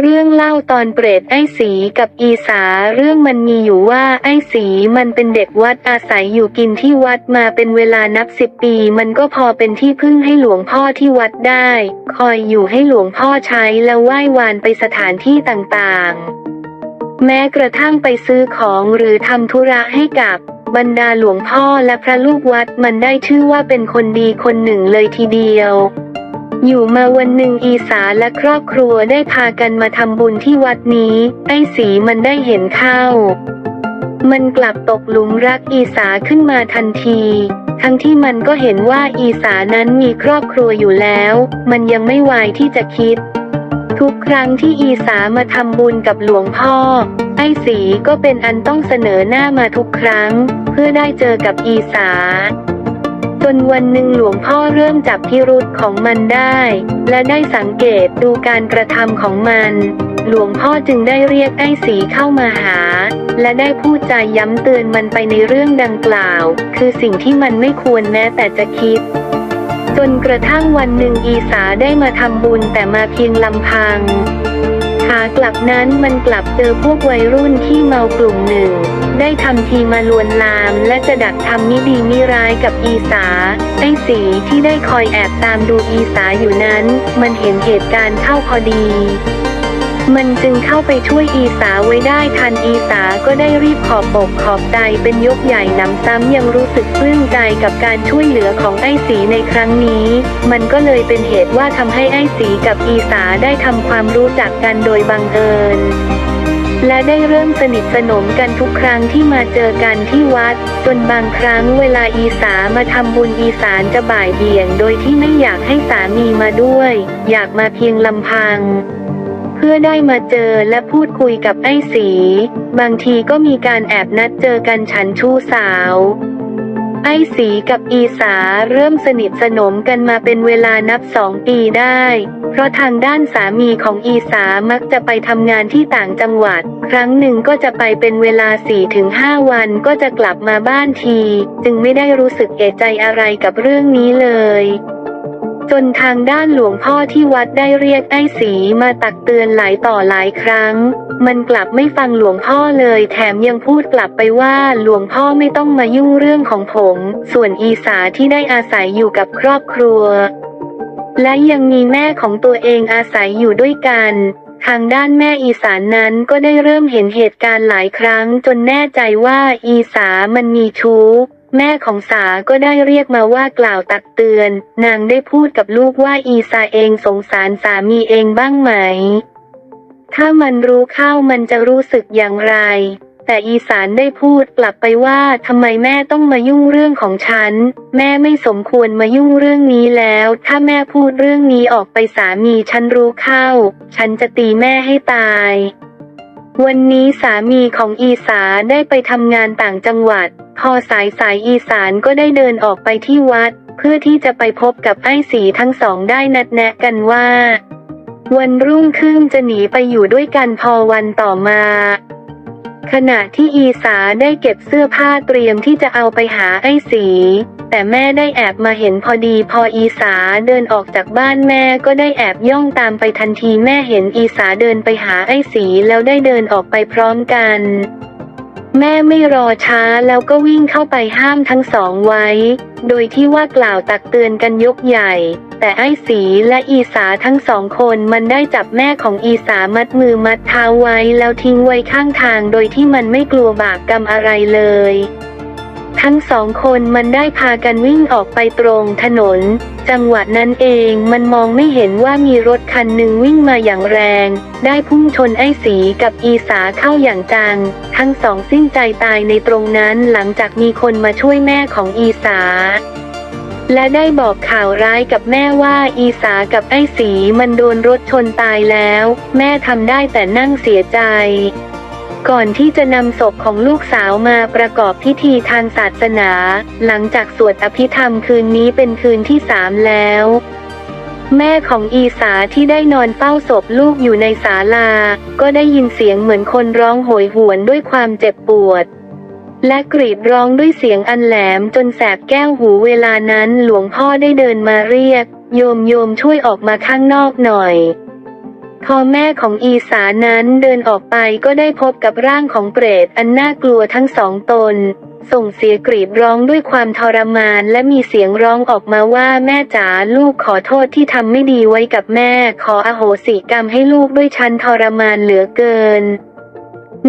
เรื่องเล่าตอนเปรตไอ้สีกับอีสาเรื่องมันมีอยู่ว่าไอ้สีมันเป็นเด็กวัดอาศัยอยู่กินที่วัดมาเป็นเวลานับสิบปี มันก็พอเป็นที่พึ่งให้หลวงพ่อที่วัดได้ คอยอยู่ให้หลวงพ่อใช้แล้วไหว้วานไปสถานที่ต่างๆ แม้กระทั่งไปซื้อของหรือทำธุระให้กับบรรดาหลวงพ่อและพระลูกวัดมันได้ชื่อว่าเป็นคนดีคนหนึ่งเลยทีเดียว อยู่มาวันหนึ่งอีสาและครอบครัวได้พากันมาทำบุญที่วัดนี้ ไอ้สีมันได้เห็นเข้า มันกลับตกหลุมรักอีสาขึ้นมาทันที ทั้งที่มันก็เห็นว่าอีสานั้นมีครอบครัวอยู่แล้ว มันยังไม่วายที่จะคิด ทุกครั้งที่อีสามาทำบุญกับหลวงพ่อ ไอ้สีก็เป็นอันต้องเสนอหน้ามาทุกครั้ง เพื่อได้เจอกับอีสา จนวันหนึ่งหลวงพ่อเริ่มจับพิรุษของมันได้ และได้สังเกตดูการกระทำของมัน หลวงพ่อจึงได้เรียกไอ้สีเข้ามาหา และได้พูดจาย้ำเตือนมันไปในเรื่องดังกล่าว คือสิ่งที่มันไม่ควรแม้แต่จะคิดจนกระทั่งวันหนึ่งอีสาได้มาทำบุญแต่มาเพียงลำพังขากลับนั้นมันกลับเจอพวกวัยรุ่นที่เมากลุ่มหนึ่ง ได้ทำทีมาลวนลาม และจะดักทำมิดีมิร้ายกับอีสา ไอ้สีที่ได้คอยแอบตามดูอีสาอยู่นั้น มันเห็นเหตุการณ์เข้าพอดีมันจึงเข้าไปช่วยอีสาไว้ได้ทันอีสาก็ได้รีบขอบอกขอบใจเป็นยกใหญ่นำซ้ำยังรู้สึกปลื้มใจกับการช่วยเหลือของไอ้สีในครั้งนี้ มันก็เลยเป็นเหตุว่าทำให้ไอ้สีกับอีสาได้ทำความรู้จักกันโดยบังเอิญ และได้เริ่มสนิทสนมกันทุกครั้งที่มาเจอกันที่วัด จนบางครั้งเวลาอีสามาทำบุญอีสานจะบ่ายเบี่ยง โดยที่ไม่อยากให้สามีมาด้วย อยากมาเพียงลำพัง เพื่อได้มาเจอและพูดคุยกับไอ้สี บางทีก็มีการแอบนัดเจอกันฉันชู้สาว ไอ้สีกับอีสาเริ่มสนิทสนมกันมาเป็นเวลานับสองปีได้ เพราะทางด้านสามีของอีสามักจะไปทำงานที่ต่างจังหวัด ครั้งหนึ่งก็จะไปเป็นเวลา4-5วันก็จะกลับมาบ้านที จึงไม่ได้รู้สึกเอะใจอะไรกับเรื่องนี้เลย จนทางด้านหลวงพ่อที่วัดได้เรียกไอ้สีมาตักเตือนหลายต่อหลายครั้ง มันกลับไม่ฟังหลวงพ่อเลย แถมยังพูดกลับไปว่าหลวงพ่อไม่ต้องมายุ่งเรื่องของผม ส่วนอีสาที่ได้อาศัยอยู่กับครอบครัว และยังมีแม่ของตัวเองอาศัยอยู่ด้วยกันทางด้านแม่อีสานนั้นก็ได้เริ่มเห็นเหตุการณ์หลายครั้งจนแน่ใจว่าอีสามันมีชู้ แม่ของสาก็ได้เรียกมาว่ากล่าวตักเตือน นางได้พูดกับลูกว่าอีสาเองสงสารสามีเองบ้างไหม ถ้ามันรู้เข้ามันจะรู้สึกอย่างไร แต่อีสานได้พูดกลับไปว่าทำไมแม่ต้องมายุ่งเรื่องของฉัน แม่ไม่สมควรมายุ่งเรื่องนี้แล้ว ถ้าแม่พูดเรื่องนี้ออกไปสามีฉันรู้เข้า ฉันจะตีแม่ให้ตาย วันนี้สามีของอีสาได้ไปทำงานต่างจังหวัด พอสายสายอีสานก็ได้เดินออกไปที่วัด เพื่อที่จะไปพบกับไอ้สีทั้งสองได้นัดแนะกันว่า วันรุ่งขึ้นจะหนีไปอยู่ด้วยกันพอวันต่อมา ขณะที่อีสาได้เก็บเสื้อผ้าเตรียมที่จะเอาไปหาไอ้สี แต่แม่ได้แอบมาเห็นพอดีพออีสาเดินออกจากบ้านแม่ก็ได้แอบย่องตามไปทันทีแม่เห็นอีสาเดินไปหาไอ้สีแล้วได้เดินออกไปพร้อมกัน แม่ไม่รอช้าแล้วก็วิ่งเข้าไปห้ามทั้งสองไว้ โดยที่ว่ากล่าวตักเตือนกันยกใหญ่ แต่ไอ้สีและอีสาทั้งสองคนมันได้จับแม่ของอีสามัดมือมัดเท้าไว้แล้วทิ้งไว้ข้างทางโดยที่มันไม่กลัวบาปกรรมอะไรเลย ทั้งสองคนมันได้พากันวิ่งออกไปตรงถนน จังหวะนั้นเองมันมองไม่เห็นว่ามีรถคันหนึ่งวิ่งมาอย่างแรง ได้พุ่งชนไอ้สีกับอีสาเข้าอย่างจัง ทั้งสองสิ้นใจตายในตรงนั้นหลังจากมีคนมาช่วยแม่ของอีสาและได้บอกข่าวร้ายกับแม่ว่าอีสากับไอ้สีมันโดนรถชนตายแล้ว แม่ทำได้แต่นั่งเสียใจ ก่อนที่จะนำศพของลูกสาวมาประกอบพิธีทางศาสนา หลังจากสวดอภิธรรมคืนนี้เป็นคืนที่สามแล้ว แม่ของอีสาที่ได้นอนเฝ้าศพลูกอยู่ในศาลา ก็ได้ยินเสียงเหมือนคนร้องโหยหวนด้วยความเจ็บปวด และกรีดร้องด้วยเสียงอันแหลมจนแสบแก้วหูเวลานั้นหลวงพ่อได้เดินมาเรียก โยมโยมช่วยออกมาข้างนอกหน่อย พอแม่ของอีสานั้นเดินออกไปก็ได้พบกับร่างของเปรตอันน่ากลัวทั้งสองตน ส่งเสียงกรีดร้องด้วยความทรมานและมีเสียงร้องออกมาว่าแม่จ๋าลูกขอโทษที่ทำไม่ดีไว้กับแม่ ขออโหสิกรรมให้ลูกด้วยฉันทรมานเหลือเกิน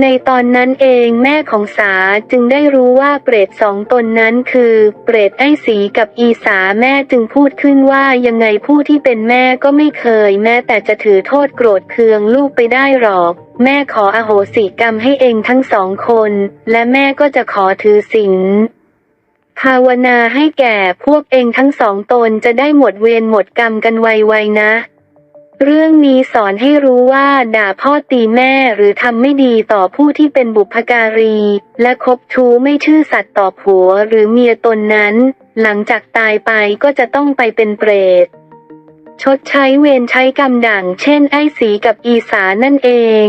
ในตอนนั้นเองแม่ของสาจึงได้รู้ว่าเปรตสองตนนั้นคือ เปรตไอ้สีกับอีสาแม่จึงพูดขึ้นว่ายังไงผู้ที่เป็นแม่ก็ไม่เคย แม้แต่จะถือโทษโกรธเคืองลูกไปได้หรอก แม่ขออโหสิกรรมให้เองทั้งสองคน และแม่ก็จะขอถือศีลภาวนาให้แก่พวกเองทั้งสองตนจะได้หมดเวรหมดกรรมกันไวๆนะ เรื่องนี้สอนให้รู้ว่าด่าพ่อตีแม่หรือทำไม่ดีต่อผู้ที่เป็นบุพการี และคบชู้ไม่ชื่อสัตว์ต่อผัวหรือเมียตนนั้น หลังจากตายไปก็จะต้องไปเป็นเปรต ชดใช้เวรใช้กรรมด่างเช่นไอ้สีกับอีสานั่นเอง